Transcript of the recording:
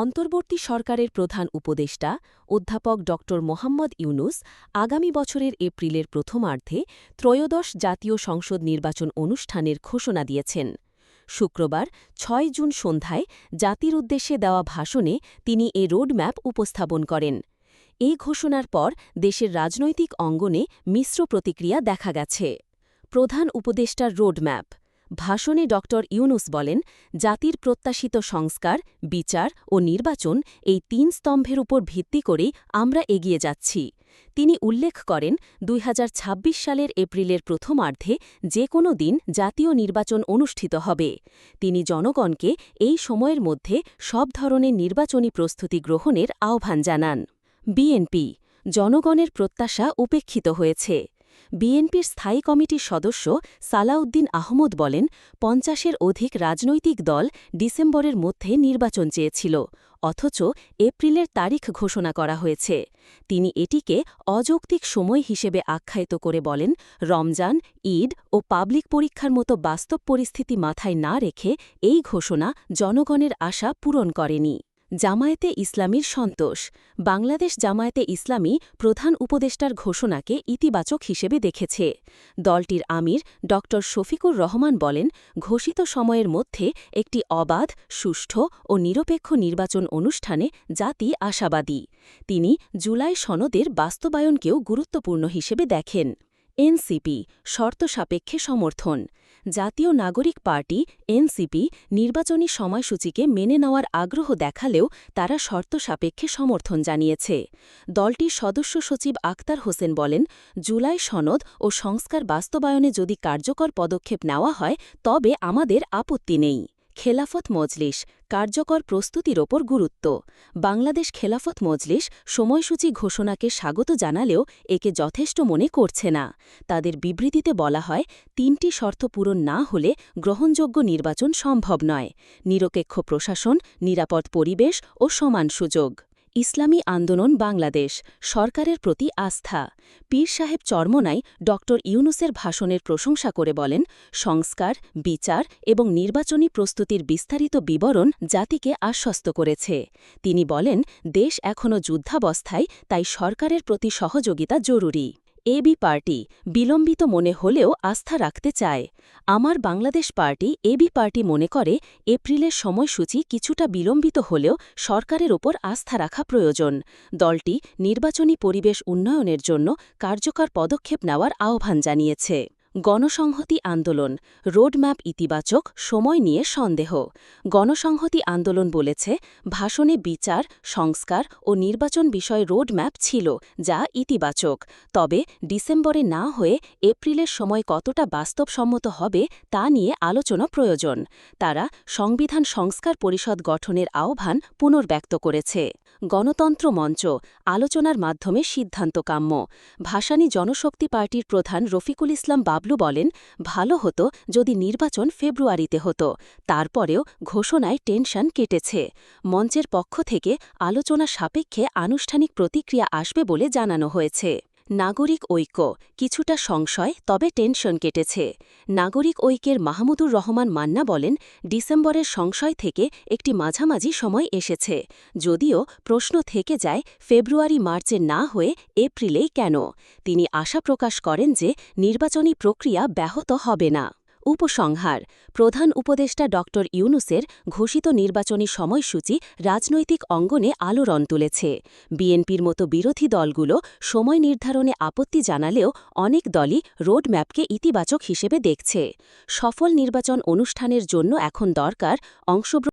অন্তর্বর্তী সরকারের প্রধান উপদেষ্টা অধ্যাপক ড. মোহাম্মদ ইউনুস আগামী বছরের এপ্রিলের প্রথমার্ধে ত্রয়োদশ জাতীয় সংসদ নির্বাচন অনুষ্ঠানের ঘোষণা দিয়েছেন। শুক্রবার ছয় জুন সন্ধ্যায় জাতির উদ্দেশ্যে দেওয়া ভাষণে তিনি এ রোডম্যাপ উপস্থাপন করেন। এই ঘোষণার পর দেশের রাজনৈতিক অঙ্গনে মিশ্র প্রতিক্রিয়া দেখা গেছে। প্রধান উপদেষ্টার রোডম্যাপ ভাষণে ড. ইউনুস বলেন, জাতির প্রত্যাশিত সংস্কার, বিচার ও নির্বাচন এই তিন স্তম্ভের উপর ভিত্তি করেই আমরা এগিয়ে যাচ্ছি। তিনি উল্লেখ করেন, দুই হাজার ছাব্বিশ সালের এপ্রিলের প্রথমার্ধে যে কোনো দিন জাতীয় নির্বাচন অনুষ্ঠিত হবে। তিনি জনগণকে এই সময়ের মধ্যে সব ধরনের নির্বাচনী প্রস্তুতি গ্রহণের আহ্বান জানান। বিএনপি, জনগণের প্রত্যাশা উপেক্ষিত হয়েছে। বিএনপির স্থায়ী কমিটির সদস্য সালাউদ্দিন আহমদ বলেন, পঞ্চাশের অধিক রাজনৈতিক দল ডিসেম্বরের মধ্যে নির্বাচন চেয়েছিল, অথচ এপ্রিলের তারিখ ঘোষণা করা হয়েছে। তিনি এটিকে অযৌক্তিক সময় হিসেবে আখ্যায়িত করে বলেন, রমজান, ঈদ ও পাবলিক পরীক্ষার মতো বাস্তব পরিস্থিতি মাথায় না রেখে এই ঘোষণা জনগণের আশা পূরণ করেনি। জামায়াতে ইসলামীর সন্তোষ। বাংলাদেশ জামায়াতে ইসলামী প্রধান উপদেষ্টার ঘোষণাকে ইতিবাচক হিসেবে দেখেছে। দলটির আমির ড. শফিকুর রহমান বলেন, ঘোষিত সময়ের মধ্যে একটি অবাধ, সুষ্ঠু ও নিরপেক্ষ নির্বাচন অনুষ্ঠানে জাতি আশাবাদী। তিনি জুলাই সনদের বাস্তবায়নকেও গুরুত্বপূর্ণ হিসেবে দেখেন। এনসিপি, শর্ত সাপেক্ষে সমর্থন। জাতীয় নাগরিক পার্টি, এনসিপি, নির্বাচনী সময়সূচিকে মেনে নেওয়ার আগ্রহ দেখালেও তারা শর্ত সাপেক্ষে সমর্থন জানিয়েছে। দলটির সদস্য সচিব আক্তার হোসেন বলেন, জুলাই সনদ ও সংস্কার বাস্তবায়নে যদি কার্যকর পদক্ষেপ নেওয়া হয়, তবে আমাদের আপত্তি নেই। খেলাফত মজলিস কার্যকর প্রস্তুতির ওপর গুরুত্ব। বাংলাদেশ খেলাফত মজলিস সময়সূচি ঘোষণাকে স্বাগত জানালেও একে যথেষ্ট মনে করছে না। তাদের বিবৃতিতে বলা হয়, তিনটি শর্ত পূরণ না হলে গ্রহণযোগ্য নির্বাচন সম্ভব নয়। নিরপেক্ষ প্রশাসন, নিরাপদ পরিবেশ ও সমান সুযোগ। ইসলামী আন্দোলন বাংলাদেশ, সরকারের প্রতি আস্থা। পীর সাহেব চর্মনাই ড. ইউনুসের ভাষণের প্রশংসা করে বলেন, সংস্কার, বিচার এবং নির্বাচনী প্রস্তুতির বিস্তারিত বিবরণ জাতিকে আশ্বস্ত করেছে। তিনি বলেন, দেশ এখনও যুদ্ধাবস্থায়, তাই সরকারের প্রতি সহযোগিতা জরুরি। এবি পার্টি বিলম্বিত মনে হলেও আস্থা রাখতে চায়। আমার বাংলাদেশ পার্টি এবি পার্টি মনে করে এপ্রিলের সময়সূচি কিছুটা বিলম্বিত হলেও সরকারের ওপর আস্থা রাখা প্রয়োজন। দলটি নির্বাচনী পরিবেশ উন্নয়নের জন্য কার্যকর পদক্ষেপ নেওয়ার আহ্বান জানিয়েছে। গণসংহতি আন্দোলন, রোডম্যাপ ইতিবাচক, সময় নিয়ে সন্দেহ। গণসংহতি আন্দোলন বলেছে, ভাষণে বিচার, সংস্কার ও নির্বাচন বিষয়ে রোডম্যাপ ছিল, যা ইতিবাচক। তবে ডিসেম্বরে না হয়ে এপ্রিলের সময় কতটা বাস্তবসম্মত হবে তা নিয়ে আলোচনা প্রয়োজন। তারা সংবিধান সংস্কার পরিষদ গঠনের আহ্বান পুনর্ব্যক্ত করেছে। গণতন্ত্র মঞ্চ, আলোচনার মাধ্যমে সিদ্ধান্ত কাম্য ভাসানী জনশক্তি পার্টির প্রধান রফিকুল ইসলাম বাবলু বলেন, ভালো হতো যদি নির্বাচন ফেব্রুয়ারিতে হতো। তারপরেও ঘোষণায় টেনশন কেটেছে। মঞ্চের পক্ষ থেকে আলোচনা সাপেক্ষে আনুষ্ঠানিক প্রতিক্রিয়া আসবে বলে জানানো হয়েছে। নাগরিক ঐক্য কিছুটা সংশয়, তবে টেনশন কেটেছে। নাগরিক ঐক্যের মাহমুদুর রহমান মান্না বলেন, ডিসেম্বরের সংশয় থেকে একটি মাঝামাঝি সময় এসেছে। যদিও প্রশ্ন থেকে যায়, ফেব্রুয়ারি মার্চে না হয়ে এপ্রিলেই কেন? তিনি আশা প্রকাশ করেন যে নির্বাচনী প্রক্রিয়া ব্যাহত হবে না। উপসংহার, প্রধান উপদেষ্টা ড ইউনুসের ঘোষিত নির্বাচনী সময়সূচি রাজনৈতিক অঙ্গনে আলোড়ন তুলেছে। বিএনপির মতো বিরোধী দলগুলো সময় নির্ধারণে আপত্তি জানালেও অনেক দলই রোডম্যাপকে ইতিবাচক হিসেবে দেখছে। সফল নির্বাচন অনুষ্ঠানের জন্য এখন দরকার অংশগ্রহণ